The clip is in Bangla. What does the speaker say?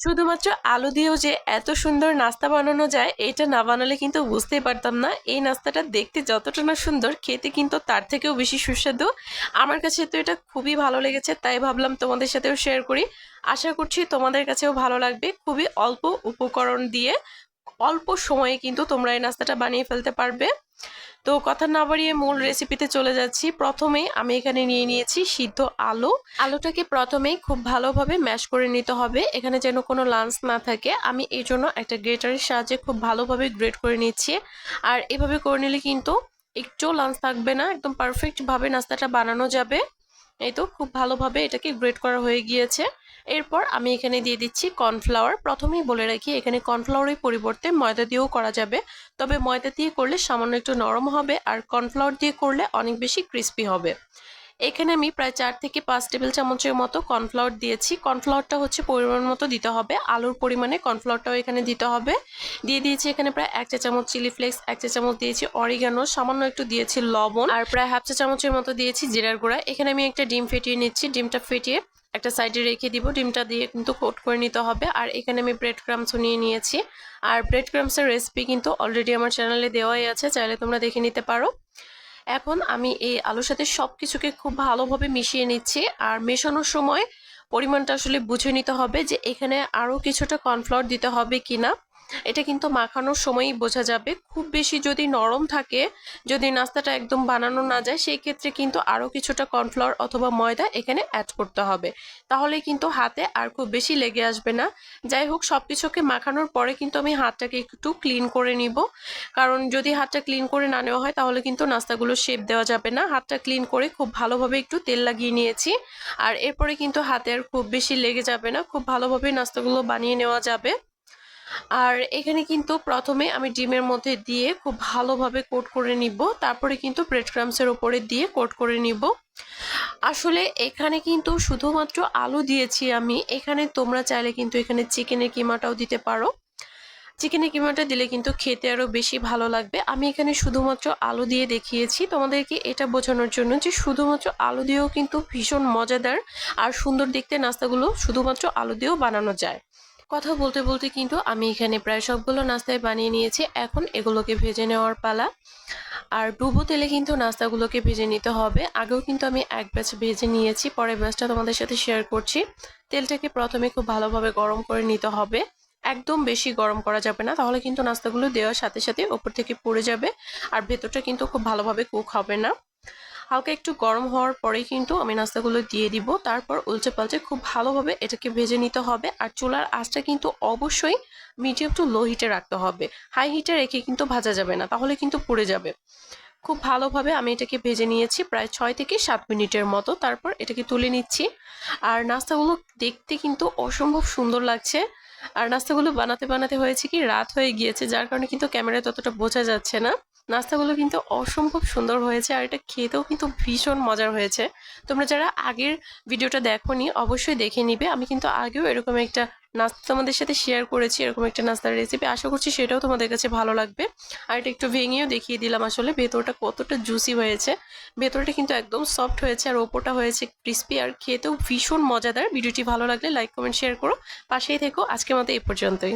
শুধুমাত্র আলু দিয়েও যে এত সুন্দর নাস্তা বানানো যায়, এটা না বানালে কিন্তু বুঝতেই পারতাম না। এই নাস্তাটা দেখতে যতটা না সুন্দর, খেতে কিন্তু তার থেকেও বেশি সুস্বাদু। আমার কাছে তো এটা খুবই ভালো লেগেছে, তাই ভাবলাম তোমাদের সাথেও শেয়ার করি। আশা করছি তোমাদের কাছেও ভালো লাগবে। খুবই অল্প উপকরণ দিয়ে অল্প সময়ে কিন্তু তোমরা এই নাস্তাটা বানিয়ে ফেলতে পারবে। তো কথা না বাড়িয়ে মূল রেসিপিতে চলে যাচ্ছি। প্রথমেই আমি এখানে নিয়ে নিয়েছি সিদ্ধ আলু। আলুটাকে প্রথমেই খুব ভালোভাবে ম্যাশ করে নিতে হবে। এখানে যেন কোনো লাঞ্চ না থাকে। আমি এই জন্য একটা গ্রেটারের সাহায্যে খুব ভালোভাবে গ্রেট করে নিচ্ছি। আর এভাবে করে নিলে কিন্তু একটুও লাঞ্চ থাকবে না। একদম পারফেক্টভাবে নাস্তাটা বানানো যাবে। এই তো খুব ভালোভাবে এটাকে গ্রেট করা হয়ে গিয়েছে। এরপর আমি এখানে দিয়ে দিচ্ছি কর্নফ্লাওয়ার। প্রথমেই বলে রাখি, এখানে কর্নফ্লাওয়ারের পরিবর্তে ময়দা দিয়েও করা যাবে। তবে ময়দা দিয়ে করলে সামান্য একটু নরম হবে আর কর্নফ্লাওয়ার দিয়ে করলে অনেক বেশি ক্রিস্পি হবে। এখানে আমি প্রায় চার থেকে পাঁচ টেবিল চামচের মতো কর্নফ্লাওয়ার দিয়েছি। কর্নফ্লাওয়ারটা হচ্ছে পরিমাণ মতো দিতে হবে। আলুর পরিমাণে কর্নফ্লাওয়ারটাও এখানে দিতে হবে। দিয়ে দিয়েছি এখানে প্রায় এক চা চামচ চিলি ফ্লেক্স, এক চা চামচ দিয়েছি অরিগানো, সামান্য একটু দিয়েছি লবণ আর প্রায় হাফ চা চামচের মতো দিয়েছি জিরার গুঁড়া। এখানে আমি একটা ডিম ফেটিয়ে নিচ্ছি। ডিমটা ফেটিয়ে একটা সাইডে রেখে দিব, ডিমটা দিয়ে কিন্তু কোট করে নিতে হবে। আর এখানে আমি ব্রেড ক্রামসও নিয়ে নিয়েছি। আর ব্রেড ক্রামসের রেসিপি কিন্তু অলরেডি আমার চ্যানেলে দেওয়াই আছে, চাইলে তোমরা দেখে নিতে পারো। এখন আমি এই আলুর সাথে সব কিছুকে খুব ভালোভাবে মিশিয়ে নিচ্ছি। আর মেশানোর সময় পরিমাণটা আসলে বুঝে নিতে হবে যে এখানে আরও কিছুটা কর্নফ্লাওয়ার দিতে হবে কিনা। এটা কিন্তু মাখানোর সময়ই বোঝা যাবে। খুব বেশি যদি নরম থাকে, যদি নাস্তাটা একদম বানানো না যায়, সেই ক্ষেত্রে কিন্তু আরও কিছুটা কর্নফ্লাওয়ার অথবা ময়দা এখানে অ্যাড করতে হবে। তাহলে কিন্তু হাতে আর খুব বেশি লেগে আসবে না। যাই হোক সব কিছুকে মাখানোর পরে কিন্তু আমি হাতটাকে একটু ক্লিন করে নিব। কারণ যদি হাতটা ক্লিন করে না নেওয়া হয়, তাহলে কিন্তু নাস্তাগুলো শেপ দেওয়া যাবে না। হাতটা ক্লিন করে খুব ভালোভাবে একটু তেল লাগিয়ে নিয়েছি। আর এরপরে কিন্তু হাতে আর খুব বেশি লেগে যাবে না। খুব ভালোভাবে নাস্তাগুলো বানিয়ে নেওয়া যাবে। আর এখানে কিন্তু প্রথমে আমি ডিমের মধ্যে দিয়ে খুব ভালোভাবে কোট করে নিব। তারপরে কিন্তু ব্রেড ক্রামসের উপরে দিয়ে কোট করে নিব। আসলে এখানে কিন্তু শুধুমাত্র আলু দিয়েছি আমি। এখানে তোমরা চাইলে কিন্তু এখানে চিকেনের কিমাটাও দিতে পারো। চিকেনের কিমাটা দিলে কিন্তু খেতে আরও বেশি ভালো লাগবে। আমি এখানে শুধুমাত্র আলু দিয়ে দেখিয়েছি। তোমাদেরকে এটা বোঝানোর জন্য যে শুধুমাত্র আলু দিয়েও কিন্তু ভীষণ মজাদার আর সুন্দর দেখতে নাস্তাগুলো শুধুমাত্র আলু দিয়েও বানানো যায়। কথা বলতে বলতে কিন্তু আমি এখানে প্রায় সবগুলো নাস্তায় বানিয়ে নিয়েছি। এখন এগুলোকে ভেজে নেওয়ার পালা। আর ডুবো তেলে কিন্তু নাস্তাগুলোকে ভেজে নিতে হবে। আগেও কিন্তু আমি এক ব্যাচ ভেজে নিয়েছি, পরের ব্যাচটা তোমাদের সাথে শেয়ার করছি। তেলটাকে প্রথমে খুব ভালোভাবে গরম করে নিতে হবে। একদম বেশি গরম করা যাবে না, তাহলে কিন্তু নাস্তাগুলো দেওয়ার সাথে সাথে ওপর থেকে পড়ে যাবে। আর ভেতরটা কিন্তু খুব ভালোভাবে কুক হবে না। হালকা একটু গরম হওয়ার পরেই কিন্তু আমি নাস্তাগুলো দিয়ে দিব। তারপর উল্চে পাল্চে খুব ভালোভাবে এটাকে ভেজে নিতে হবে। আর চুলার আঁচটা কিন্তু অবশ্যই মিডিয়াম টু লো হিটে রাখতে হবে। হাই হিটে রেখে কিন্তু ভাজা যাবে না, তাহলে কিন্তু পুড়ে যাবে। খুব ভালোভাবে আমি এটাকে ভেজে নিয়েছি প্রায় ছয় থেকে সাত মিনিটের মতো। তারপর এটাকে তুলে নিচ্ছি। আর নাস্তাগুলো দেখতে কিন্তু অসম্ভব সুন্দর লাগছে। আর নাস্তাগুলো বানাতে বানাতে হয়েছে কি, রাত হয়ে গিয়েছে, যার কারণে কিন্তু ক্যামেরায় ততটা বোঝা যাচ্ছে না। নাস্তাগুলো কিন্তু অসম্ভব সুন্দর হয়েছে আর এটা খেতেও কিন্তু ভীষণ মজার হয়েছে। তোমরা যারা আগের ভিডিওটা দেখোনি, অবশ্যই দেখে নিবে। আমি কিন্তু আগেও এরকম একটা নাস্তা তোমাদের সাথে শেয়ার করেছি, এরকম একটা নাস্তার রেসিপি আশা করছি সেটাও তোমাদের কাছে ভালো লাগবে। আর এটা একটু ভেঙেও দেখিয়ে দিলাম আসলে ভেতরটা কতটা জুসি হয়েছে। ভেতরটা কিন্তু একদম সফট হয়েছে আর ওপরটা হয়েছে ক্রিস্পি আর খেতেও ভীষণ মজাদার। ভিডিওটি ভালো লাগলে লাইক কমেন্ট শেয়ার করো। পাশেই থেকো। আজকের মতো এই পর্যন্তই।